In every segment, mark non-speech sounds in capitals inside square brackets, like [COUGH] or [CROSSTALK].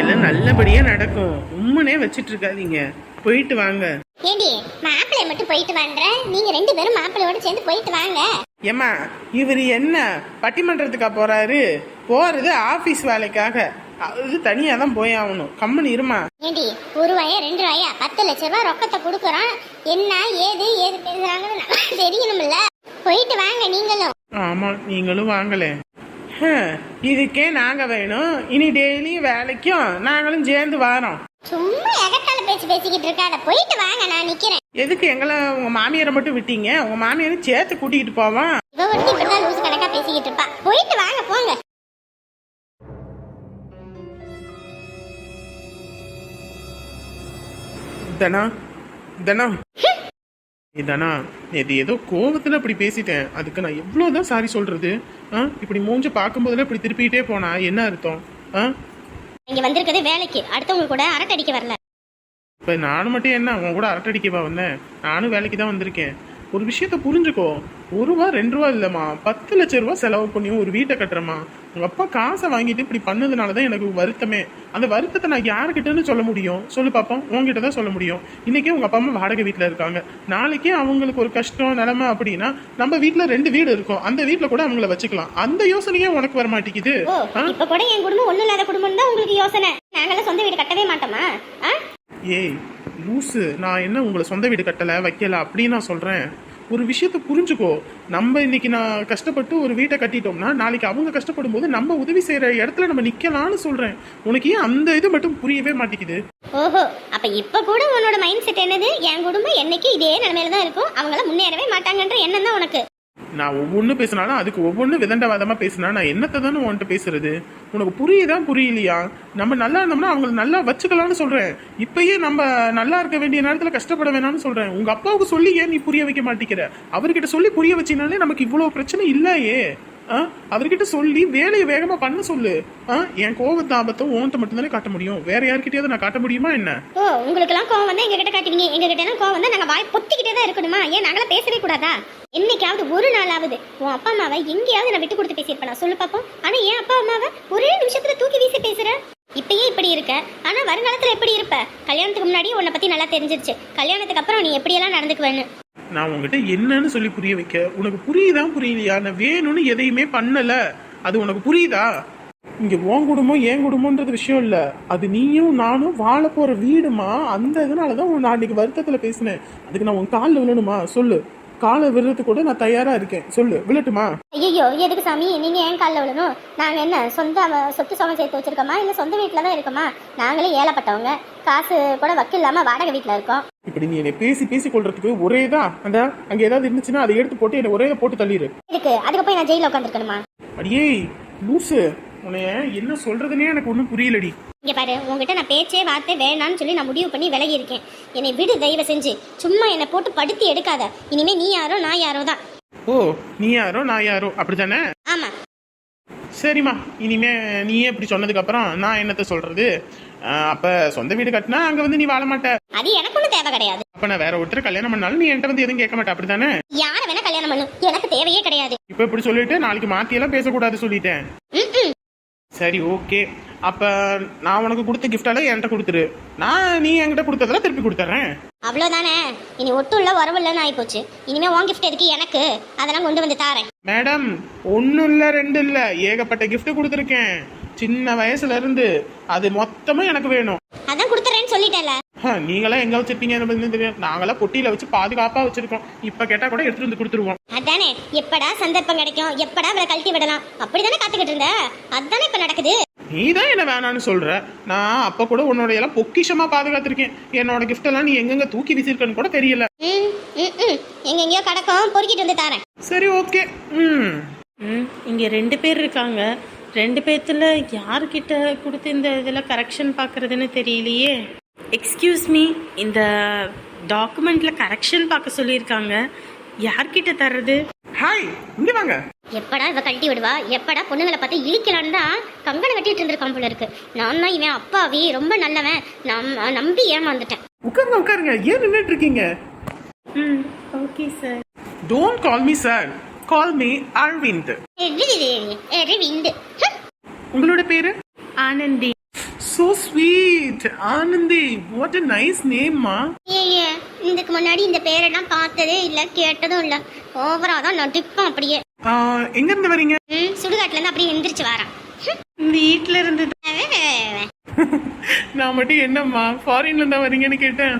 எல்லாம் நல்லபடியா நடக்கும். உம்முனே வச்சிட்டு இருக்காதீங்க போயிட்டு வாங்க. ஏண்டி மாப்பிள்ளை மட்டும் போயிட்டு வாங்குற? நீங்க ரெண்டு பேரும் மாப்பிள்ளையோட சேர்ந்து போயிட்டு வாங்க. ஏம்மா இவர் என்ன பட்டிமன்றத்துக்கா போறாரு? போறது ஆபீஸ் வேலைக்காக. அது தனியா தான் போய் ஆகணும். கம்மன் இருமா. ஏண்டி ஒரு ரூபாயா ரெண்டு ரூபாயா பத்து லட்ச ரூபாய் ரொக்கத்தை கொடுக்குறோம். என்ன ஏது ஏது பேசுறாங்கன்னு தெரியணும்ல போயிட்டு வாங்க நீங்களும். ஆமா நீங்களும் வாங்கல. ஹம், இதுக்கே நாங்க வேணும். இனி டெய்லி வேலைக்கும் நாங்களும் சேர்ந்து வரோம். சும்மா எகத்தால பேச்சு பேசிக்கிட்டு இருக்காத. போயிட்டு வாங்க நான் நிக்கிறேன். எதுக்கு எங்களை உங்க மாமியாரை மட்டும் விட்டீங்க? உங்க மாமியாரை சேர்த்து கூட்டிகிட்டு போவான் இவ ஒருத்தி இப்படிதான் லூசு கணக்கா பேசிக்கிட்டு இருப்பா. போயிட்டு வாங்க போங்க. தனா தனா. ஏ தனா நேற்று ஏதோ கோவத்துல அப்படி பேசிட்டேன். அதுக்கு நான் எவ்வளோதான் சாரி சொல்றது? ஆ? இப்படி மூஞ்ச பார்க்கும்போதெல்லாம் இப்படி திருப்பிக்கிட்டே போனா என்ன அர்த்தம்? ஆ? இங்க வந்திருக்கிறது வேலைக்கு. அடுத்தவங்க கூட அரட்டை அடிக்க வரல. இப்போ நானும் மட்டும் என்ன? உன் கூட அரட்டடிக்கவா வந்தேன். நானும் வேலைக்கு தான் வந்திருக்கேன். ஒரு விஷயத்த புரிஞ்சுக்கோ. ஒரு ரூபா ரெண்டு ரூபா இல்லைம்மா. பத்து லட்ச ரூபா செலவு பண்ணி ஒரு வீட்டை கட்டுறேம்மா. உங்கள் அப்பா காசை வாங்கிட்டு இப்படி பண்ணதுனால தான் எனக்கு வருத்தமே. அந்த வருத்தத்தை நான் யாருக்கிட்டன்னு சொல்ல முடியும்? சொல்லு பாப்போம். உங்ககிட்ட தான் சொல்ல முடியும். இன்னைக்கே உங்கள் அப்பா அம்மா வாடகை வீட்டில் இருக்காங்க. நாளைக்கே அவங்களுக்கு ஒரு கஷ்டம் நிலைமை அப்படின்னா நம்ம வீட்டில் ரெண்டு வீடு இருக்கும். அந்த வீட்டில் கூட அவங்கள வச்சுக்கலாம். அந்த யோசனையே உனக்கு வர மாட்டேங்குது? இப்ப கூட என் குடும்பம் ஒண்ணும் இல்லாத குடும்பம் தான் உங்களுக்கு யோசனை. நாங்களாம் சொந்த வீடு கட்டவே மாட்டோமா? ஏய் லூசு. நான் என்ன உங்களை சொந்த வீடு கட்டலை வைக்கல அப்படின்னு நான் சொல்கிறேன் ஒரு விஷயத்தை புரிஞ்சுக்கோ. நம்ம இன்னைக்கு நான் கஷ்டப்பட்டு ஒரு வீட்டை கட்டிட்டோம்னா நாளைக்கு அவங்க கஷ்டப்படும் போது நம்ம உதவி செய்கிற இடத்துல நம்ம நிக்கலாம்னு சொல்கிறேன் உனக்கு ஏன் அந்த இது மட்டும் புரியவே மாட்டேங்குது? ஓஹோ அப்ப இப்ப கூட உன்னோட மைண்ட் செட் என்னது? என் குடும்பம் என்னைக்கு இதே நிலைமையில தான் இருக்கும். அவங்கள முன்னேறவே மாட்டாங்கன்ற எண்ணம் தான் உனக்கு. நான் ஒவ்வொன்று பேசினாலும் அதுக்கு ஒவ்வொன்றும் விதண்டவாதமாக பேசினா நான் என்னத்தை தானே உன்கிட்ட பேசுறது? உனக்கு புரியுதா புரியலையா? நம்ம நல்லா இருந்தோம்னா அவங்கள நல்லா வச்சுக்கலாம்னு சொல்கிறேன் இப்பயே நம்ம நல்லா இருக்க வேண்டிய நேரத்தில் கஷ்டப்பட வேணாம்னு சொல்கிறேன் உங்கள் அப்பாவுக்கு சொல்லி ஏன் நீ புரிய வைக்க மாட்டேங்கிற. அவர்கிட்ட சொல்லி புரிய வச்சினாலே நமக்கு இவ்வளோ பிரச்சனை இல்லையே. அவர்கிட்ட சொல்லி வேலையை வேகமா பண்ண சொல்லு. என் கோவத்தை ஆபத்தை உன்கிட்ட மட்டும்தானே காட்ட முடியும். வேற யார்கிட்டயாவது நான் காட்ட முடியுமா என்ன? ஓ உங்களுக்கெல்லாம் கோவம் வந்தா எங்க கிட்ட காட்டுவீங்க. எங்க கிட்ட எல்லாம் கோவம் வந்தா நாங்க வாய் பொத்திக்கிட்டே தான் இருக்கணுமா? ஏன் நாங்களாம் பேசவே கூடாதா? என்னைக்காவது ஒரு நாளாவது உன் அப்பா அம்மாவை எங்கேயாவது நான் விட்டு கொடுத்து பேசியிருப்பேன்? சொல்லு பாப்போம். ஆனா என் அப்பா அம்மாவை ஒரே நிமிஷத்துல தூக்கி வீசி பேசுற? இப்பயே இப்படி இருக்க? ஆனா வருங்காலத்துல எப்படி இருப்ப? கல்யாணத்துக்கு முன்னாடி உன்னை பத்தி நல்லா தெரிஞ்சிருச்சு. கல்யாணத்துக்கு அப்புறம் நீ எப்படியெல்லாம் நடந்துக்குவேன்னு? நான் உங்ககிட்ட என்னன்னு சொல்லி புரிய வைக்க. உனக்கு புரியுதா புரியலையா? நான் வேணும்னு எதையுமே பண்ணல. அது உனக்கு புரியுதா? இங்க உன் குடும்பம் என் குடும்பம்ன்றது விஷயம் இல்ல. அது நீயும் நானும் வாழ போற வீடுமா? அந்த இதனாலதான் நான் இன்னைக்கு வருத்தத்துல பேசினேன். அதுக்கு நான் உன் காலில் விழணுமா? சொல்லு. காலை விழுறதுக்கு கூட நான் தயாரா இருக்கேன். சொல்லு விழட்டுமா? ஐயோ எதுக்கு சாமி? நீங்க ஏன் காலில் விழணும்? நாங்க என்ன சொந்த சொத்து சமம் சேர்த்து வச்சிருக்கோமா? இல்ல சொந்த வீட்டில தான் இருக்கோமா? நாங்களே ஏழப்பட்டவங்க. காசு கூட வக்கு இல்லாம வாடகை வீட்டில் இருக்கோம். இப்படி நீ என்னை பேசி பேசி கொள்றதுக்கு ஒரே தான் அந்த அங்க ஏதாவது இருந்துச்சுன்னா அதை எடுத்து போட்டு என்னை ஒரே போட்டு தள்ளிடு. இதுக்கு அதுக்கு போய் நான் ஜெயில உட்காந்துருக்கணுமா அடியே லூசு. உன்னைய என்ன சொல்றதுனே எனக்கு ஒன்றும் புரியலடி. இங்க பாரு உங்ககிட்ட நான் பேச்சே வார்த்தை வேணாம்னு சொல்லி நான் முடிவு பண்ணி விலகி இருக்கேன் என்னை விடு தயவு செஞ்சு. சும்மா என்னை போட்டு படுத்தி எடுக்காத. இனிமே நீ யாரோ நான் யாரோ தான். ஓ நீ யாரோ நான் யாரோ? அப்படித்தானே? ஆமா. சரிம்மா இனிமே நீயே இப்படி சொன்னதுக்கு அப்புறம் நான் என்னத்த சொல்றது? அப்ப சொந்த வீடு கட்டினா அங்க வந்து நீ வாழ மாட்ட. அது எனக்கு ஒன்றும் தேவை கிடையாது. அப்ப நான் வேற ஒருத்தர் கல்யாணம் பண்ணாலும் நீ என்கிட்ட வந்து எதுவும் கேட்க மாட்ட அப்படித்தானே? யாரை வேணா கல்யாணம் பண்ணும் எனக்கு தேவையே கிடையாது. இப்ப இப்படி சொல்லிட்டு நாளைக்கு மாத்தி எல்லாம் பேசக்கூடாது சொல்லிட்டேன். சரி ஓகே அப்ப நான் உனக்கு கொடுத்த கிஃப்டால என்கிட்ட கொடுத்துரு. நான் நீ என்கிட்ட கொடுத்ததெல்லாம் திருப்பி கொடுத்துட்றேன் அவ்வளோதானே இனி ஒட்டும் இல்லை உறவு இல்லைன்னு ஆயிப்போச்சு. இனிமே உன் கிஃப்ட் எதுக்கு? எனக்கு. அதெல்லாம் கொண்டு வந்து தாரேன். மேடம் ஒன்றும் இல்லை ரெண்டு இல்லை. ஏகப்பட்ட gift கொடுத்துருக்கேன். சின்ன வயசுல இருந்து அது மொத்தமா எனக்கு வேணும். அதான் கொடுத்துறேன்னு சொல்லிட்டேன்ல. ஹ, நீங்களாம் எங்க தெரியும் நாங்களாம் பொட்டியில வச்சு பாதுகாப்பா வச்சிருக்கோம். இப்ப கேட்டா கூட எடுத்துட்டு வந்து கொடுத்துருவோம். அதானே எப்படா சந்தர்ப்பம் கிடைக்கும்? எப்படா அவளை கழட்டி விடலாம்? அப்படிதானே காத்துக்கிட்டு இருந்த? அதானே இப்ப நடக்குது. நீ தான் என்ன வேணான்னு சொல்ற? நான் அப்ப கூட உன்னோட எல்லாம் பொக்கிஷமா பாதுகாத்திருக்கேன். என்னோட gift எல்லாம் நீ எங்கெங்க தூக்கி வீசிருக்கன்னு கூட தெரியல. எங்கெங்கேயோ கிடக்கும் பொறுக்கிட்டு வந்து தாரேன். சரி ஓகே ம். ம் இங்கே ரெண்டு பேர் இருக்காங்க. ரெண்டு பேர்த்துல யார்கிட்ட கொடுத்து இந்த இதில் கரெக்ஷன் பார்க்குறதுன்னு தெரியலையே. எக்ஸ்கியூஸ் மீ இந்த டாக்குமெண்ட்டில் கரெக்ஷன் பார்க்க சொல்லியிருக்காங்க. யார்கிட்ட தர்றது? ஹாய் இங்க வாங்க. எப்படா இவ கழட்டி விடுவா? எப்படா பொண்ணுங்களை பார்த்து இழுக்கலான்னு தான் கங்கணம் கட்டிட்டு இருந்திருக்கான் போல இருக்கு. நான் தான் இவன் அப்பாவி ரொம்ப நல்லவன். நம் நம்பி ஏமாந்துட்டேன். உட்காருங்க உட்காருங்க. ஏன் நின்றுட்டு இருக்கீங்க? ம் okay sir don't call me sir call me Aravind விந்து உங்களோட பேரு? Anandhi so sweet Anandhi what a nice நேம்மா இதுக்கு முன்னாடி இந்த பேரெல்லாம் பார்த்ததே இல்ல கேட்டதும் இல்ல ஓவரா தான் நடிப்போம் அப்படியே எங்க இருந்து வரீங்க சுடுகாட்டுல இருந்து அப்படியே எந்திரிச்சு வரான் வீட்டில் இருந்து நான் மட்டும் என்னம்மா ஃபாரின்ல இருந்தா வரீங்கன்னு கேட்டேன்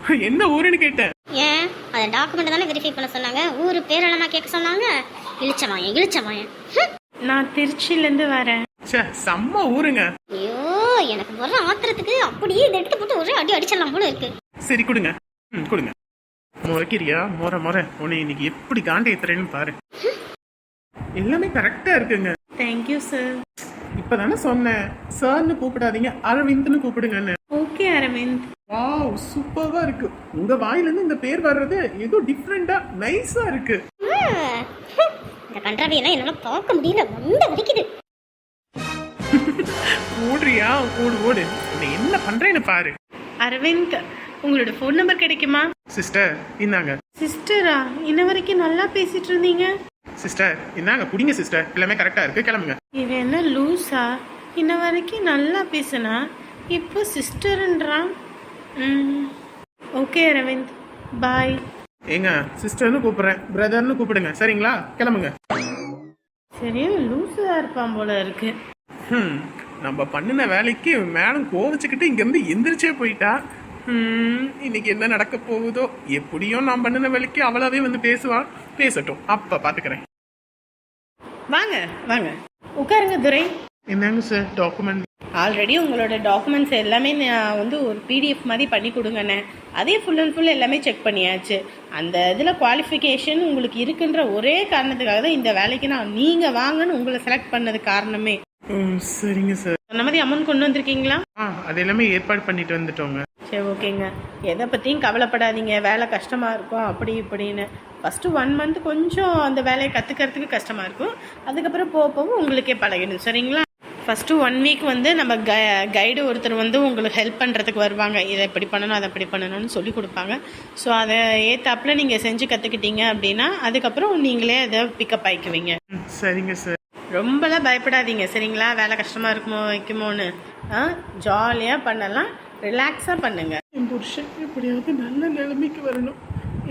[LAUGHS] என்ன ஊருன்னு கேட்டேன். ஏன்? அந்த டாக்குமெண்ட் தானே வெரிஃபை பண்ண சொன்னாங்க. ஊரு பேரெல்லாம் கேட்க சொன்னாங்க? இழிச்சவாயன் இழிச்சவாயன். [LAUGHS] நான் திருச்சியிலேருந்து வரேன். ச்சே செம்ம ஊருங்க. ஐயோ எனக்கு வர ஆத்திரத்துக்கு அப்படியே இதை எடுத்து போட்டு ஒரே அடி அடிச்சிடலாம் போல இருக்கு. சரி கொடுங்க. ம் கொடுங்க. முறைக்கிறியா? முறை முறை. உன்னை இன்னைக்கு எப்படி காண்டி ஏத்துறேன்னு பாரு. [LAUGHS] எல்லாமே கரெக்டா இருக்குங்க. தேங்க்யூ சார் இப்பதானே சொன்னேன். சார்னு கூப்பிடாதீங்க. அரவிந்த்னு கூப்பிடுங்கன்னு. ஓகே அரவிந்த். வாவ் சூப்பரா இருக்கு. உங்க வாயில இருந்து இந்த பேர் வர்றது ஏதோ டிஃப்ரெண்டா நைஸா இருக்கு. இந்த கன்றாவியெல்லாம் என்னால பார்க்க முடியல. வந்த வலிக்குது. [LAUGHS] ஓடுறியா? ஓடு ஓடு. உன்னை என்ன பண்றேன்னு பாரு. அரவிந்த் உங்களோட ஃபோன் நம்பர் கிடைக்குமா? சிஸ்டர் இந்தாங்க. சிஸ்டரா இன்ன வரைக்கும் நல்லா பேசிட்டு இருந்தீங்க? சிஸ்டர் இந்தாங்க. குடிங்க சிஸ்டர் எல்லாமே கரெக்டா இருக்கு. கிளம்புங்க. இவன் என்ன லூஸா இன்ன வரைக்கும் நல்லா பேசுனா இப்போ சிஸ்டர்ன்றான் ம். ஓகே அரவிந்த் பாய் ஏங்க சிஸ்டர்னு கூப்பிடுறேன். பிரதர்னு கூப்பிடுங்க. சரிங்களா? கிளம்புங்க. சரியா லூஸா இருப்பான் போல இருக்கு. ஹம், நம்ம பண்ணின வேலைக்கு மேடம் கோவிச்சுக்கிட்டு இங்கேருந்து எந்திரிச்சே போயிட்டா. இன்னைக்கு என்ன நடக்க போகுதோ எப்படியும் நான் பண்ணின வேலைக்கு அவளாவே வந்து பேசுவா. பேசட்டும். அப்ப பாத்துக்கிறேன். வாங்க வாங்க. உட்காருங்க துரை. என்னங்க சார் டாக்குமெண்ட் ஆல்ரெடி உங்களோட டாக்குமெண்ட்ஸ் எல்லாமே நான் வந்து ஒரு பிடிஎஃப் மாதிரி பண்ணி கொடுங்கண்ணே. அதே ஃபுல் அண்ட் ஃபுல் எல்லாமே செக் பண்ணியாச்சு. அந்த இதில் குவாலிஃபிகேஷன் உங்களுக்கு இருக்குன்ற ஒரே காரணத்துக்காக தான் இந்த வேலைக்கு நான் நீங்கள் வாங்கன்னு உங்களை செலக்ட் பண்ணது காரணமே. சரிங்க சார் சொன்ன மாதிரி அமௌண்ட் கொண்டு வந்திருக்கீங்களா? ஆ அது எல்லாமே ஏற்பாடு பண்ணிட்டு வந்துட்டோங்க. சரி ஓகேங்க. எதை பற்றியும் கவலைப்படாதீங்க. வேலை கஷ்டமாக இருக்கும் அப்படி இப்படின்னு. ஃபஸ்ட்டு ஒன் மந்த் கொஞ்சம் அந்த வேலையை கற்றுக்கிறதுக்கு கஷ்டமாக இருக்கும். அதுக்கப்புறம் போக போக உங்களுக்கே பழகிடும். சரிங்களா? ஃபஸ்ட்டு ஒன் வீக் வந்து நம்ம க கைடு ஒருத்தர் வந்து உங்களுக்கு ஹெல்ப் பண்ணுறதுக்கு வருவாங்க. இதை இப்படி பண்ணணும் அதை இப்படி பண்ணணும்னு சொல்லி கொடுப்பாங்க. ஸோ அதை ஏத்தாப்புல நீங்கள் செஞ்சு கற்றுக்கிட்டீங்க அப்படின்னா அதுக்கப்புறம் நீங்களே அதை பிக்கப் ஆயிக்குவீங்க ம், சரிங்க சார். ரொம்பலாம் பயப்படாதீங்க. சரிங்களா? வேலை கஷ்டமாக இருக்குமோ வைக்குமோன்னு ஆ ஜாலியாக பண்ணலாம். ரிலாக்ஸாக பண்ணுங்க. என் புருஷன் எப்படியாவது நல்ல நிலைமைக்கு வரணும்.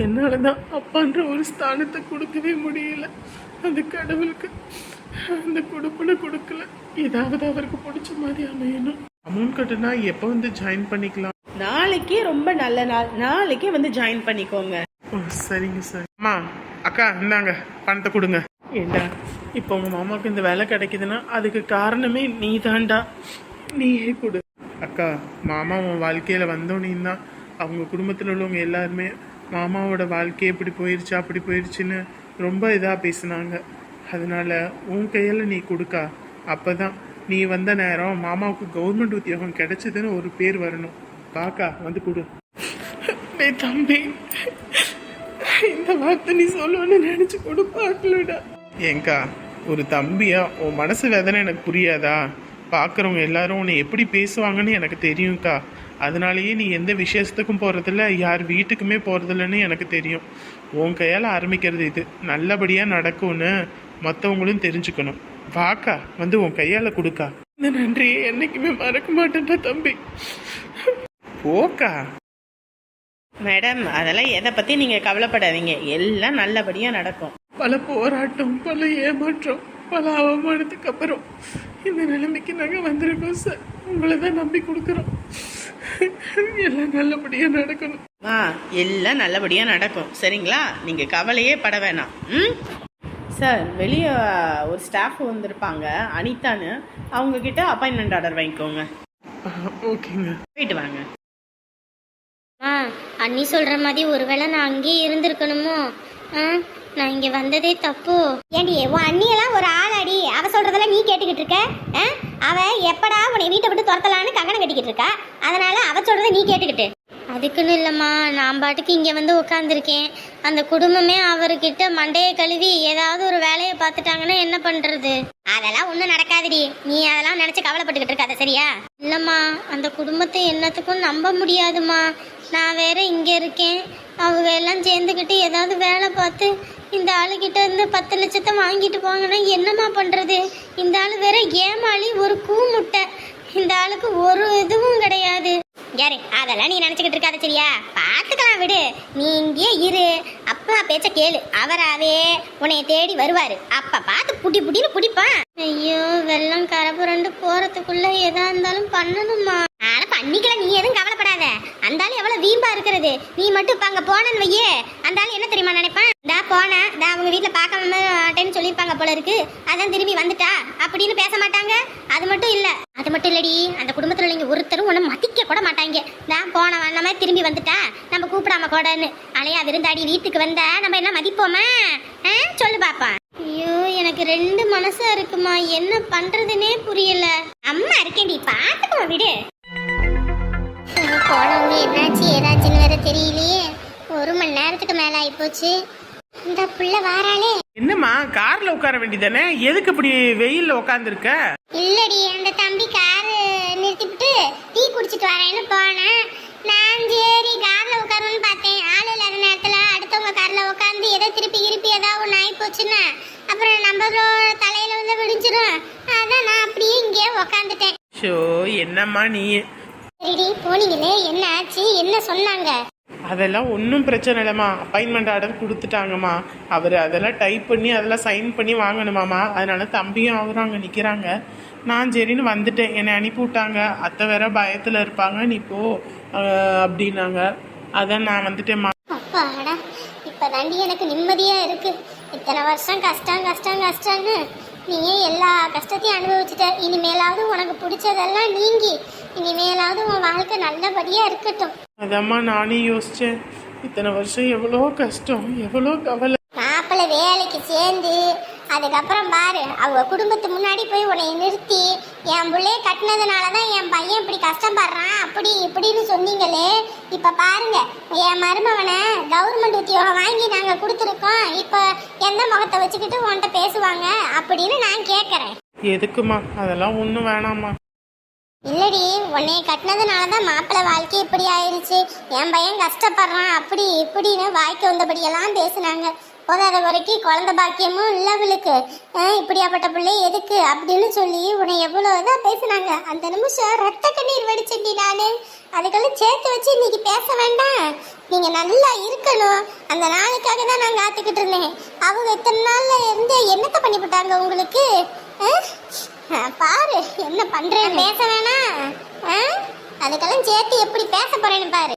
என்னால தான் அப்பான்ற ஒரு ஸ்தானத்தை கொடுக்கவே முடியல. அந்த கடவுளுக்கு. அந்த கொடுப்புல கொடுக்கல. ஏதாவது அவருக்கு பிடிச்ச மாதிரி அமையணும். அமௌண்ட் கட்டுனா எப்போ வந்து ஜாயின் பண்ணிக்கலாம்? நாளைக்கு ரொம்ப நல்ல நாள். நாளைக்கு வந்து ஜாயின் பண்ணிக்கோங்க. ஓ சரிங்க சார் அம்மா அக்கா இந்தாங்க பணத்தை கொடுங்க. ஏண்டா இப்போ உங்க மாமாவுக்கு இந்த வேலை கிடைக்குதுன்னா அதுக்கு காரணமே நீ தாண்டா நீயே கொடு. அக்கா மாமா உன் வாழ்க்கையில வந்தோன்னே தான் அவங்க குடும்பத்தில் உள்ளவங்க எல்லாருமே மாமாவோட வாழ்க்கை இப்படி போயிருச்சு அப்படி போயிருச்சுன்னு ரொம்ப இதாக பேசுனாங்க. அதனால உன் கையில் நீ கொடுக்கா. அப்போ தான் நீ வந்த நேரம் மாமாவுக்கு கவர்மெண்ட் உத்தியோகம் கிடைச்சதுன்னு ஒரு பேர் வரணும். பாக்கா வந்து கொடு. டேய் தம்பி இந்த வார்த்தை நீ சொல்லுவேன்னு நினச்சி கூட பார்க்கலடா ஏங்கா ஒரு தம்பியா உன் மனசு வேதனை எனக்கு புரியாதா? பார்க்குறவங்க எல்லாரும் உன்னை எப்படி பேசுவாங்கன்னு எனக்கு தெரியும்க்கா. அதனாலேயே நீ எந்த விசேஷத்துக்கும் போகிறதில்ல யார் வீட்டுக்குமே போகிறதில்லன்னு எனக்கு தெரியும். உன் கையால் ஆரம்பிக்கிறது இது. நல்லபடியாக நடக்கும்னு மற்றவங்களும் தெரிஞ்சுக்கணும். வாக்கா வந்து உன் கையால் கொடுக்கா. இந்த நன்றியை என்னைக்குமே மறக்க மாட்டேன்டா தம்பி. போக்கா. மேடம் அதெல்லாம் எதை பற்றி நீங்கள் கவலைப்படாதீங்க. எல்லாம் நல்லபடியாக நடக்கும். பல போராட்டம் பல ஏமாற்றம் பல அவமானத்துக்கு அப்புறம் இந்த நிலைமைக்கு நாங்கள் வந்திருக்கோம் சார் உங்களை தான் நம்பி கொடுக்குறோம். எல்லாம் நல்லபடியாக நடக்கணும். ஆ எல்லாம் நல்லபடியாக நடக்கும். சரிங்களா? நீங்கள் கவலையே பட வேணாம். ம்? சார் வெளியே ஒரு ஸ்டாஃப் வந்திருப்பாங்க அனிதான்னு. அவங்க கிட்ட அப்பாயின்மெண்ட் ஆர்டர் வாங்கிக்கோங்க. ஓகேங்க. போயிட்டு வாங்க. ஆ அண்ணி சொல்ற மாதிரி ஒருவேளை நான் அங்கேயே இருந்திருக்கணுமோ? ஆ நான் இங்க வந்ததே தப்பு. ஏண்டி உன் அண்ணியெல்லாம் ஒரு ஆளாடி. அவ சொல்றதெல்லாம் நீ கேட்டுக்கிட்டு இருக்க? ஆ? அவ எப்படா உன்னை வீட்டை விட்டு துரத்தலான்னு கங்கணம் கட்டிக்கிட்டு இருக்கா? அதனால அவ சொல்றதை நீ கேட்டுக்கிட்டு. அதுக்குன்னு இல்லைம்மா நான் பாட்டுக்கு இங்கே வந்து உட்காந்துருக்கேன் அந்த குடும்பமே அவர்கிட்ட மண்டையை கழுவி ஏதாவது ஒரு வேலையை பார்த்துட்டாங்கன்னா என்ன பண்ணுறது அதெல்லாம் ஒன்றும் நடக்காதுடி. நீ அதெல்லாம் நினச்சி கவலைப்பட்டுக்கிட்டு இருக்காத சரியா? இல்லைம்மா அந்த குடும்பத்தை என்னத்துக்கும் நம்ப முடியாதும்மா. நான் வேற இங்கே இருக்கேன். அவங்க எல்லாம் சேர்ந்துக்கிட்டு ஏதாவது வேலை பார்த்து இந்த ஆளுகிட்ட இருந்து பத்து லட்சத்தை வாங்கிட்டு போங்கன்னா என்னம்மா பண்ணுறது இந்த ஆள் வேற ஏமாளி ஒரு கூ முட்டை. இந்த ஆளுக்கு ஒரு இதுவும் யாரு? அதெல்லாம் நீ நினச்சிக்கிட்டு இருக்காத சரியா? பார்த்துக்கலாம் விடு. நீ இங்கேயே இரு. அப்பா பேச்ச கேளு. அவராவே உன்னைய தேடி வருவாரு. அப்ப பார்த்து புட்டி புடின்னு புடிப்பான். ஐயோ வெள்ளம் கரை புரண்டு போறதுக்குள்ள எதா இருந்தாலும் பண்ணணுமா பண்ணிக்கலாம் நீ எதுவும் கவலைப்படாத. அந்த ஆளு எவ்வளவு வீம்பா இருக்கிறது. நீ மட்டும் இப்போ அங்க போனன்னு வையே. அந்த என்ன தெரியுமா நினைப்பான்? தா போனேன். தா அவங்க வீட்டுல பார்க்க மாட்டேன்னு சொல்லியிருப்பாங்க போல இருக்கு. அதான் திரும்பி வந்துட்டா. அப்படின்னு பேச மாட்டாங்க. அது மட்டும் இல்ல. அது மட்டும் இல்லடி. அந்த குடும்பத்துல நீங்க ஒருத்தரும் ஒன்றும் மதிக்க கூட மாட்டாங்க. நான் போன வந்த மாதிரி திரும்பி வந்துட்டா? நம்ம கூப்பிடாம கூடன்னு அலையா விருந்தாடி வீட்டுக்கு வந்தா நம்ம என்ன மதிப்போமா? ஆ? சொல்லு பாப்பா. ஐயோ எனக்கு ரெண்டு மனசா இருக்குமா? என்ன பண்றதுனே புரியல. அம்மா இருக்கேன்டி. பாத்துக்கோ விடு. போனவங்க என்னாச்சு? ஏதாச்சுன்னு வேற தெரியலையே. ஒரு மணி நேரத்துக்கு மேல ஆயிப்போச்சு. இந்த புள்ள வாராளே. என்னம்மா கார்ல உட்கார வேண்டியதானே? எதுக்கு இப்படி வெயில்ல உட்காந்துருக்க இல்லடி அந்த தம்பி கார் நிறுத்திவிட்டு டீ குடிச்சிட்டு வரேன்னு போனேன். நான் சரி கார்ல உட்காரணும்னு பார்த்தேன். ஆள் இல்லாத நேரத்துல அடுத்தவங்க கார்ல உட்காந்து ஏதோ திருப்பி இருப்பி ஏதாவது ஒன்று ஆகி போச்சுன்னா அப்புறம் நம்ம தலையில வந்து விடிஞ்சிரும் அதான் நான் அப்படியே இங்கேயே உக்காந்துட்டேன். ஷோ என்னம்மா நீ? சரிடி போனீங்களே? என்ன ஆச்சு? என்ன சொன்னாங்க? அதெல்லாம் ஒன்றும் பிரச்சனை இல்லைம்மா. Appointment order கொடுத்துட்டாங்கம்மா. அவர் அதெல்லாம் டைப் பண்ணி அதெல்லாம் சைன் பண்ணி வாங்கணுமாம்மா. அதனால தம்பியும் அவரும் அங்கே நிற்கிறாங்க நான் சரின்னு வந்துட்டேன். என்னை அனுப்பி விட்டாங்க. அத்தை வேற பயத்தில் இருப்பாங்க. நீ போ அப்படின்னாங்க. அதான் நான் வந்துட்டேம்மா. அப்பாடா இப்பதாண்டி எனக்கு நிம்மதியா இருக்கு. இத்தனை வருஷம் கஷ்டம் கஷ்டம் கஷ்டம்னு நீயே எல்லா கஷ்டத்தையும் அனுபவிச்சுட்ட. இனிமேலாவது உனக்கு பிடிச்சதெல்லாம் நீங்கி இனிமேலாவது உன் வாழ்க்கை நல்லபடியா இருக்கட்டும். அதாம்மா நானே யோசித்தேன் இத்தனை வருஷம் எவ்வளோ கஷ்டம் எவ்வளோ கவலை. மாப்பிள்ளை வேலைக்கு சேர்ந்து அதுக்கப்புறம் பாரு அவங்க குடும்பத்து முன்னாடி போய் உன்னை நிறுத்தி என் பிள்ளைய கட்டினதுனால தான் என் பையன் இப்படி கஷ்டப்படுறான் அப்படி இப்படின்னு சொன்னீங்களே. இப்போ பாருங்க என் மருமவனை கவர்மெண்ட் உத்தியோகம் வாங்கி நாங்கள் கொடுத்துருக்கோம். இப்போ எந்த முகத்தை வச்சுக்கிட்டு உன்கிட்ட பேசுவாங்க? அப்படின்னு நான் கேட்குறேன் எதுக்குமா அதெல்லாம் ஒன்றும் வேணாம்மா. இல்லடி உன்னைய கட்டினதுனால தான் மாப்பிள்ளை வாழ்க்கை இப்படி ஆயிடுச்சு என் பையன் கஷ்டப்படுறான் அப்படி இப்படின்னு வாய்க்கு வந்தபடியெல்லாம் பேசுனாங்க. போதாத வரைக்கும் குழந்தை பாக்கியமும் இல்லை அவளுக்கு. இப்படியாப்பட்ட பிள்ளை எதுக்கு அப்படின்னு சொல்லி உன்னை எவ்வளோ இதாக பேசுனாங்க. அந்த நிமிஷம் ரத்த கண்ணீர் வடிச்சேன்டி நான். அதுக்கெல்லாம் சேர்த்து வச்சு இன்னைக்கு பேச வேண்டாம். நீங்கள் நல்லா இருக்கணும். அந்த நாளுக்காக தான் நான் காத்துக்கிட்டு இருந்தேன். அவங்க இத்தனை நாளில் இருந்து என்னத்தை பண்ணிவிட்டாங்க உங்களுக்கு? ஆ, பாரு என்ன பண்றேன் பேச வேணாம் ஆ? அதுக்கெல்லாம் சேர்த்து எப்படி பேச போறேன்னு பாரு.